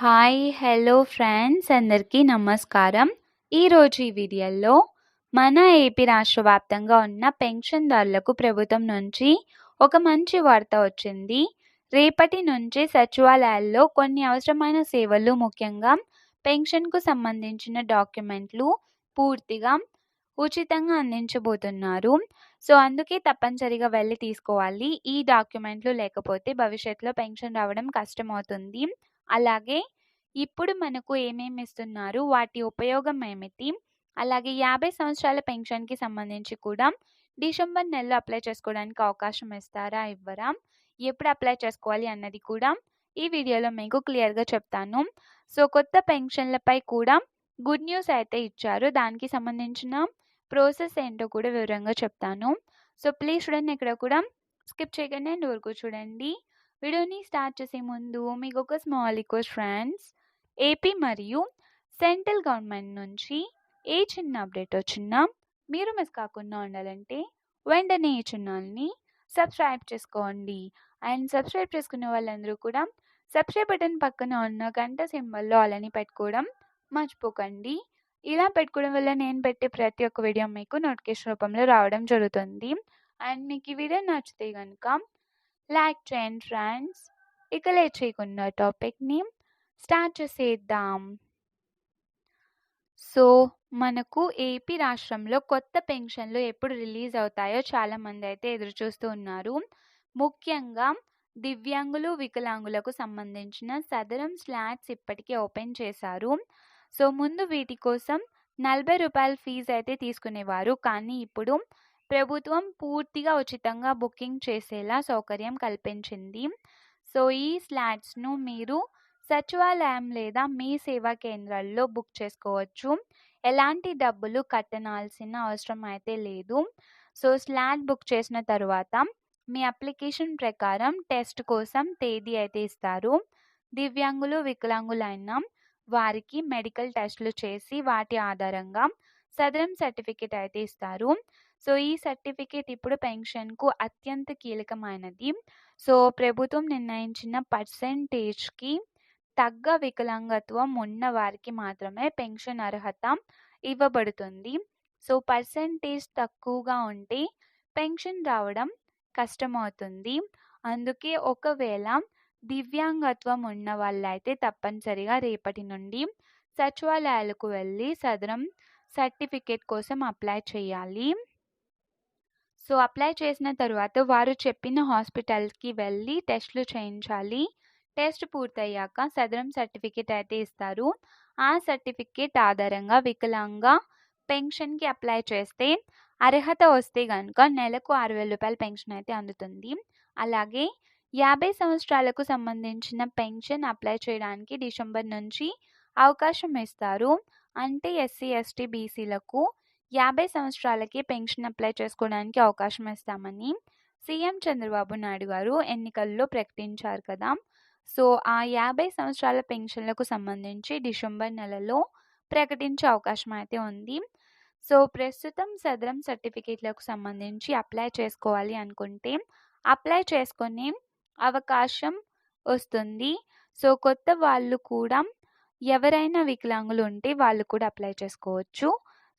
Hi hello friends అందరికీ నమస్కారం. ఈరోజు ఈ వీడియోలో మన ఏపీ రాష్ట్ర వ్యాప్తంగా ఉన్న పెన్షన్దారులకు ప్రభుత్వం నుంచి ఒక మంచి వార్త వచ్చింది. రేపటి నుంచి సచివాలయాల్లో కొన్ని అవసరమైన సేవలు ముఖ్యంగా పెన్షన్కు సంబంధించిన డాక్యుమెంట్లు పూర్తిగా ఉచితంగా అందించబోతున్నారు. సో అందుకే తప్పనిసరిగా వెళ్ళి తీసుకోవాలి. ఈ డాక్యుమెంట్లు లేకపోతే భవిష్యత్తులో పెన్షన్ రావడం కష్టమవుతుంది. అలాగే ఇప్పుడు మనకు ఏమేమి ఇస్తున్నారు? వాటి ఉపయోగం ఏమిటి? అలాగే యాభై సంవత్సరాల పెన్షన్కి సంబంధించి కూడా డిసెంబర్ నెలలో అప్లై చేసుకోవడానికి అవకాశం ఇస్తారా? ఇవ్వరా? ఎప్పుడు అప్లై చేసుకోవాలి అన్నది కూడా ఈ వీడియోలో మీకు క్లియర్గా చెప్తాను. సో కొత్త పెన్షన్లపై కూడా గుడ్ న్యూస్ అయితే ఇచ్చారు. దానికి సంబంధించిన ప్రాసెస్ ఏంటో కూడా వివరంగా చెప్తాను. సో ప్లీజ్ చూడండి. ఇక్కడ కూడా స్కిప్ చేయగానే అండ్ వరకు చూడండి. వీడియోని స్టార్ట్ చేసే ముందు మీకు ఒక స్మాల్ రిక్వెస్ట్ ఫ్రెండ్స్. ఏపీ మరియు సెంట్రల్ గవర్నమెంట్ నుంచి ఏ చిన్న అప్డేట్ వచ్చినా మీరు మిస్ కాకుండా ఉండాలంటే వెంటనే ఈ ఛానల్ని సబ్స్క్రైబ్ చేసుకోండి. అండ్ సబ్స్క్రైబ్ చేసుకునే వాళ్ళందరూ కూడా సబ్స్క్రైబ్ బటన్ పక్కన ఉన్న గంట సింబల్లో అలాని పెట్టుకోవడం మర్చిపోకండి. ఇలా పెట్టుకోవడం వల్ల నేను పెట్టే ప్రతి ఒక్క వీడియో మీకు నోటిఫికేషన్ రూపంలో రావడం జరుగుతుంది. అండ్ మీకు ఈ వీడియో నచ్చితే కనుక లైక్ చేయండి ఫ్రెండ్స్ ఇక టాపిక్ని స్టార్ట్ చేసేద్దాం. సో మనకు ఏపీ రాష్ట్రంలో కొత్త పెన్షన్లు ఎప్పుడు రిలీజ్ అవుతాయో చాలామంది అయితే ఎదురు చూస్తూ ఉన్నారు. ముఖ్యంగా దివ్యాంగులు వికలాంగులకు సంబంధించిన సదరం స్లాట్స్ ఇప్పటికే ఓపెన్ చేశారు. సో ముందు వీటి కోసం నలభై రూపాయల ఫీజు అయితే తీసుకునేవారు. కానీ ఇప్పుడు ప్రభుత్వం పూర్తిగా ఉచితంగా బుకింగ్ చేసేలా సౌకర్యం కల్పించింది. సో ఈ స్లాట్స్ను మీరు సచివాలయం లేదా మీ సేవా కేంద్రాల్లో బుక్ చేసుకోవచ్చు. ఎలాంటి డబ్బులు కట్టనాల్సిన అవసరం అయితే లేదు. సో స్లాట్ బుక్ చేసిన తర్వాత మీ అప్లికేషన్ ప్రకారం టెస్ట్ కోసం తేదీ అయితే ఇస్తారు. దివ్యాంగులు వికలాంగులైన వారికి మెడికల్ టెస్టులు చేసి వాటి ఆధారంగా సదరం సర్టిఫికేట్ అయితే ఇస్తారు. సో ఈ సర్టిఫికేట్ ఇప్పుడు పెన్షన్కు అత్యంత కీలకమైనది. సో ప్రభుత్వం నిర్ణయించిన పర్సెంటేజ్కి తగ్గ వికలాంగత్వం ఉన్న వారికి మాత్రమే పెన్షన్ అర్హత ఇవ్వబడుతుంది. సో పర్సెంటేజ్ తక్కువగా ఉంటే పెన్షన్ రావడం కష్టమవుతుంది. అందుకే ఒకవేళ దివ్యాంగత్వం ఉన్న వాళ్ళైతే తప్పనిసరిగా రేపటి నుండి సచివాలయాలకు వెళ్ళి సదరం సర్టిఫికేట్ కోసం అప్లై చేయాలి. సో అప్లై చేసిన తర్వాత వారు చెప్పిన హాస్పిటల్కి వెళ్ళి టెస్ట్లు చేయించాలి. టెస్ట్ పూర్తయ్యాక సదరం సర్టిఫికేట్ అయితే ఇస్తారు. ఆ సర్టిఫికేట్ ఆధారంగా వికలాంగ పెన్షన్కి అప్లై చేస్తే అర్హత వస్తే కనుక నెలకు ఆరు వేల రూపాయల పెన్షన్ అయితే అందుతుంది. అలాగే యాభై సంవత్సరాలకు సంబంధించిన పెన్షన్ అప్లై చేయడానికి డిసెంబర్ నుంచి అవకాశం ఇస్తారు. అంటే ఎస్సీ ఎస్టీ బీసీలకు యాభై సంవత్సరాలకి పెన్షన్ అప్లై చేసుకోవడానికి అవకాశం ఇస్తామని సీఎం చంద్రబాబు నాయుడు గారు ఎన్నికల్లో ప్రకటించారు కదా. సో ఆ యాభై సంవత్సరాల పెన్షన్లకు సంబంధించి డిసెంబర్ నెలలో ప్రకటించే అవకాశం అయితే ఉంది. సో ప్రస్తుతం సదరం సర్టిఫికేట్లకు సంబంధించి అప్లై చేసుకోవాలి అనుకుంటే అప్లై చేసుకునే అవకాశం వస్తుంది. సో కొత్త వాళ్ళు కూడా ఎవరైనా వికలాంగులు ఉంటే వాళ్ళు కూడా అప్లై చేసుకోవచ్చు.